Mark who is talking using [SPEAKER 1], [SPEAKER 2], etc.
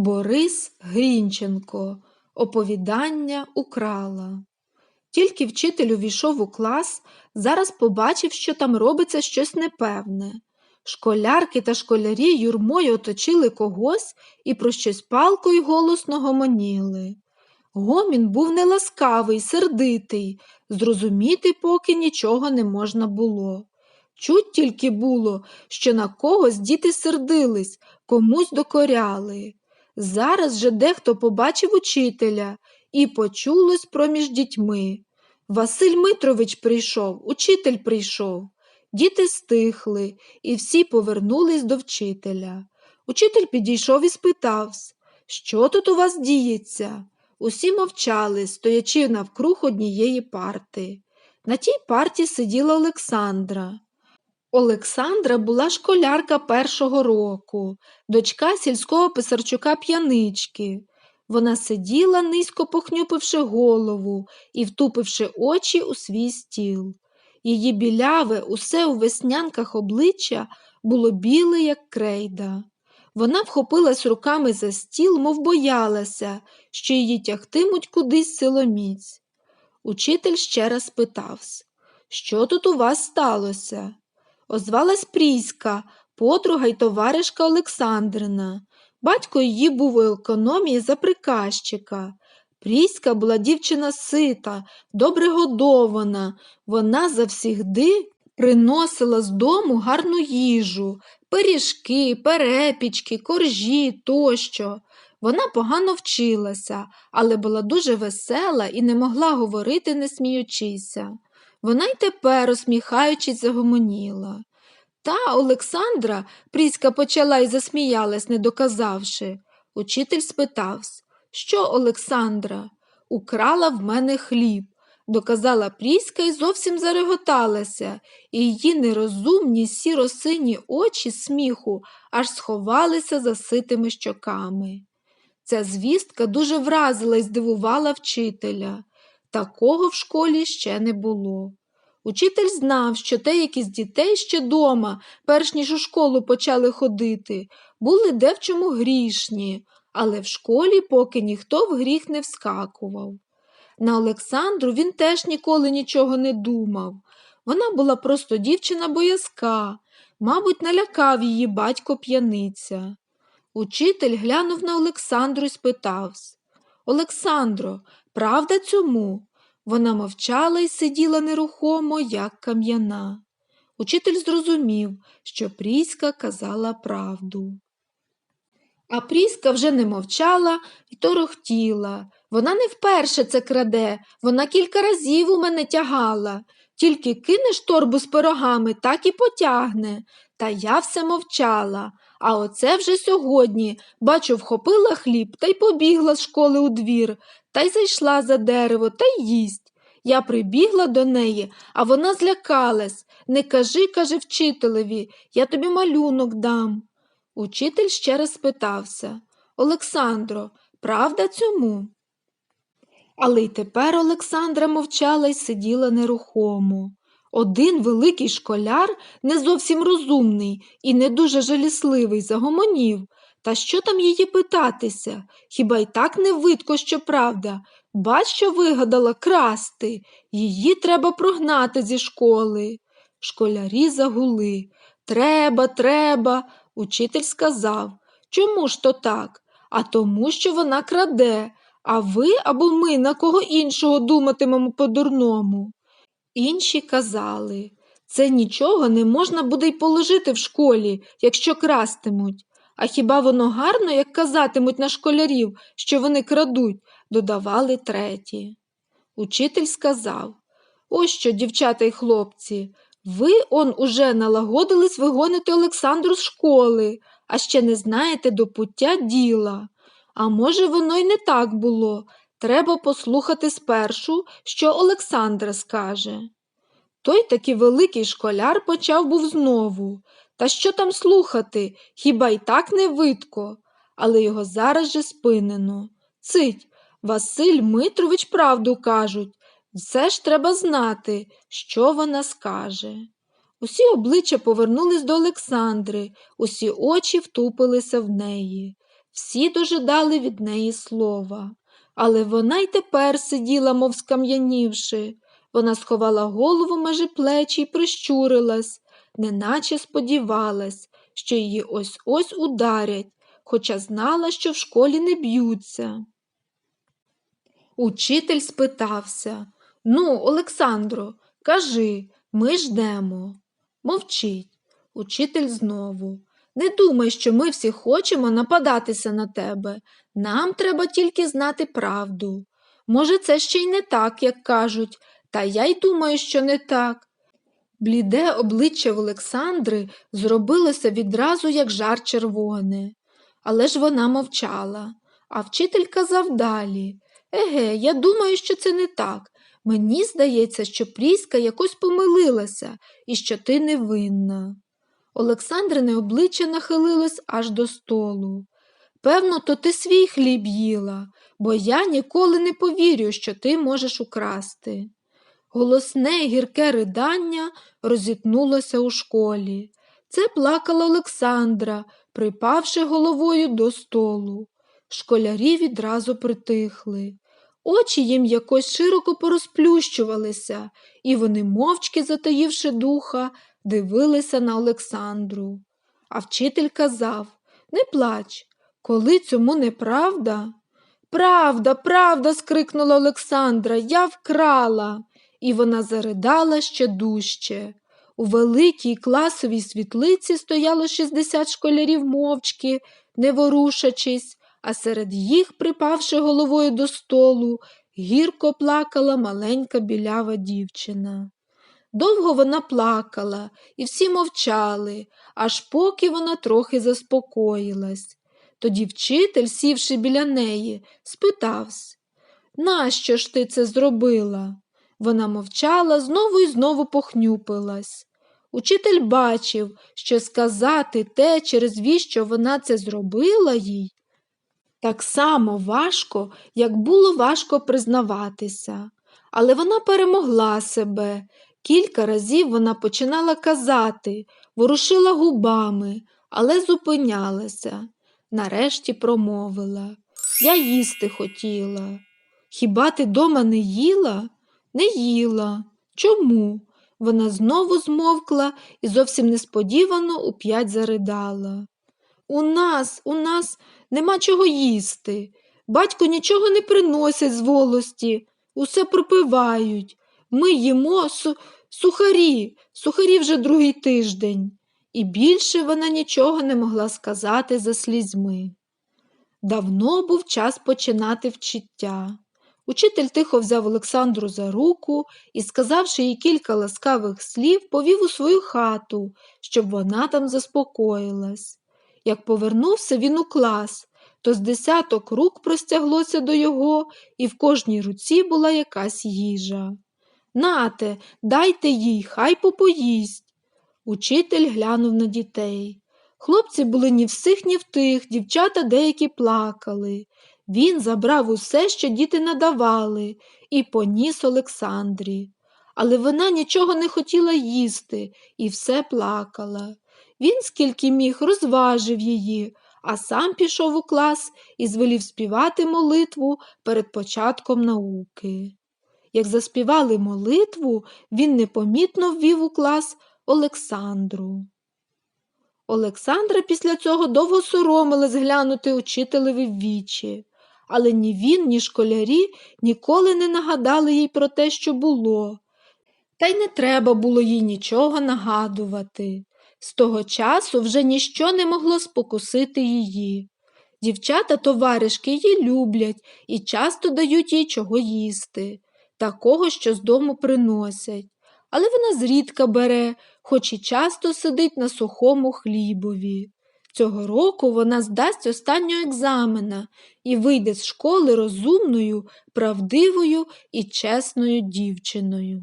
[SPEAKER 1] Борис Грінченко. Оповідання украла. Тільки вчитель увійшов у клас, зараз побачив, що там робиться щось непевне. Школярки та школярі юрмою оточили когось і про щось палко й голосно гомоніли. Гомін був неласкавий, сердитий, зрозуміти поки нічого не можна було. Чуть тільки було, що на когось діти сердились, комусь докоряли. Зараз же дехто побачив учителя і почулось проміж дітьми. Василь Митрович прийшов, учитель прийшов. Діти стихли, і всі повернулись до вчителя. Учитель підійшов і спитав, що тут у вас діється? Усі мовчали, стоячи навкруг однієї парти. На тій парті сиділа Олександра. Олександра була школярка першого року, дочка сільського писарчука п'янички. Вона сиділа, низько похнюпивши голову і втупивши очі у свій стіл. Її біляве, усе у веснянках обличчя було біле, як крейда. Вона вхопилась руками за стіл, мов боялася, що її тягтимуть кудись силоміць. Учитель ще раз спитався, що тут у вас сталося? Озвалась Пріська, подруга й товаришка Олександрина. Батько її був у економії за приказчика. Пріська була дівчина сита, добре годована. Вона завсігди приносила з дому гарну їжу, пиріжки, перепічки, коржі тощо. Вона погано вчилася, але була дуже весела і не могла говорити, не сміючися. Вона й тепер, усміхаючись, загомоніла. Та Олександра, Пріська почала і засміялась, не доказавши. Учитель спитався, що Олександра? Украла в мене хліб, доказала Пріська і зовсім зареготалася, і її нерозумні сіро-сині очі сміху аж сховалися за ситими щоками. Ця звістка дуже вразила і здивувала вчителя. Такого в школі ще не було. Учитель знав, що деякі з дітей ще дома, перш ніж у школу почали ходити, були де в чому грішні, але в школі поки ніхто в гріх не вскакував. На Олександру він теж ніколи нічого не думав. Вона була просто дівчина боязка, мабуть, налякав її батько п'яниця. Учитель глянув на Олександру і спитався Олександро, правда цьому? Вона мовчала і сиділа нерухомо, як кам'яна. Учитель зрозумів, що Пріська казала правду. А Пріська вже не мовчала і торохтіла. Вона не вперше це краде, вона кілька разів у мене тягала. Тільки кинеш торбу з пирогами, так і потягне. Та я все мовчала. А оце вже сьогодні, бачу, вхопила хліб та й побігла з школи у двір, та й зайшла за дерево та й їсть. Я прибігла до неї, а вона злякалась. Не кажи, каже вчителеві, я тобі малюнок дам. Учитель ще раз спитався Олександро, правда цьому? Але й тепер Олександра мовчала й сиділа нерухомо. Один великий школяр, не зовсім розумний і не дуже жалісливий, загомонів. Та що там її питатися? Хіба й так не видко, що правда? Бач, що вигадала красти. Її треба прогнати зі школи. Школярі загули. Треба, треба. Учитель сказав. Чому ж то так? А тому, що вона краде, а ви або ми на кого іншого думатимемо по-дурному. Інші казали, це нічого не можна буде й положити в школі, якщо крастимуть. А хіба воно гарно, як казатимуть на школярів, що вони крадуть, додавали треті. Учитель сказав Ось що, дівчата й хлопці, ви он уже налагодились вигонити Олександру з школи, а ще не знаєте до пуття діла. А може, воно й не так було. Треба послухати спершу, що Олександра скаже. Той таки великий школяр почав був знову. Та що там слухати, хіба й так не видко, але його зараз же спинено. Цить, Василь Митрович правду кажуть. Все ж треба знати, що вона скаже. Усі обличчя повернулись до Олександри, усі очі втупилися в неї. Всі дожидали від неї слова. Але вона й тепер сиділа, мов скам'янівши. Вона сховала голову межі плечі й прищурилась, неначе сподівалась, що її ось ось ударять, хоча знала, що в школі не б'ються. Учитель спитався Ну, Олександро, кажи, ми ждемо. Мовчить. Учитель знову. Не думай, що ми всі хочемо нападатися на тебе. Нам треба тільки знати правду. Може, це ще й не так, як кажуть, та я й думаю, що не так. Бліде обличчя Олександри зробилося відразу, як жар червоне. Але ж вона мовчала, а вчитель казав далі Еге, я думаю, що це не так. Мені здається, що Пріська якось помилилася і що ти невинна. Олександрине обличчя нахилилось аж до столу. Певно, то ти свій хліб їла, бо я ніколи не повірю, що ти можеш украсти. Голосне гірке ридання розітнулося у школі. Це плакала Олександра, припавши головою до столу. Школярі відразу притихли. Очі їм якось широко порозплющувалися, і вони, мовчки затаївши духа, дивилися на Олександру. А вчитель казав Не плач, коли цьому неправда. Правда, правда, скрикнула Олександра, я вкрала. І вона заридала ще дужче. У великій класовій світлиці стояло 60 школярів мовчки, не ворушачись, а серед їх, припавши головою до столу, гірко плакала маленька білява дівчина. Довго вона плакала, і всі мовчали, аж поки вона трохи заспокоїлась. Тоді вчитель, сівши біля неї, спитався Нащо ж ти це зробила? Вона мовчала, знову і знову похнюпилась. Учитель бачив, що сказати те, через віщо вона це зробила їй, так само важко, як було важко признаватися. Але вона перемогла себе. Кілька разів вона починала казати, ворушила губами, але зупинялася. Нарешті промовила Я їсти хотіла. Хіба ти дома не їла? Не їла. Чому? Вона знову змовкла і зовсім несподівано уп'ять заридала. У нас, у нас нема чого їсти. Батько нічого не приносить з волості, усе пропивають. Ми їмо су сухарі, сухарі вже другий тиждень. І більше вона нічого не могла сказати за слізьми. Давно був час починати вчиття. Учитель тихо взяв Олександру за руку і, сказавши їй кілька ласкавих слів, повів у свою хату, щоб вона там заспокоїлась. Як повернувся він у клас, то з десяток рук простяглося до його, і в кожній руці була якась їжа. Нате, дайте їй, хай попоїсть. Учитель глянув на дітей. Хлопці були ні в сих, ні в тих, дівчата деякі плакали. Він забрав усе, що діти надавали, і поніс Олександрі. Але вона нічого не хотіла їсти і все плакала. Він, скільки міг, розважив її, а сам пішов у клас і звелів співати молитву перед початком науки. Як заспівали молитву, він непомітно ввів у клас Олександру. Олександра після цього довго соромилась глянути учителеві в вічі, але ні він, ні школярі ніколи не нагадали їй про те, що було, та й не треба було їй нічого нагадувати. З того часу вже ніщо не могло спокусити її. Дівчата товаришки її люблять і часто дають їй чого їсти, такого, що з дому приносять. Але вона зрідка бере, хоч і часто сидить на сухому хлібові. Цього року вона здасть останнього екзамена і вийде з школи розумною, правдивою і чесною дівчиною.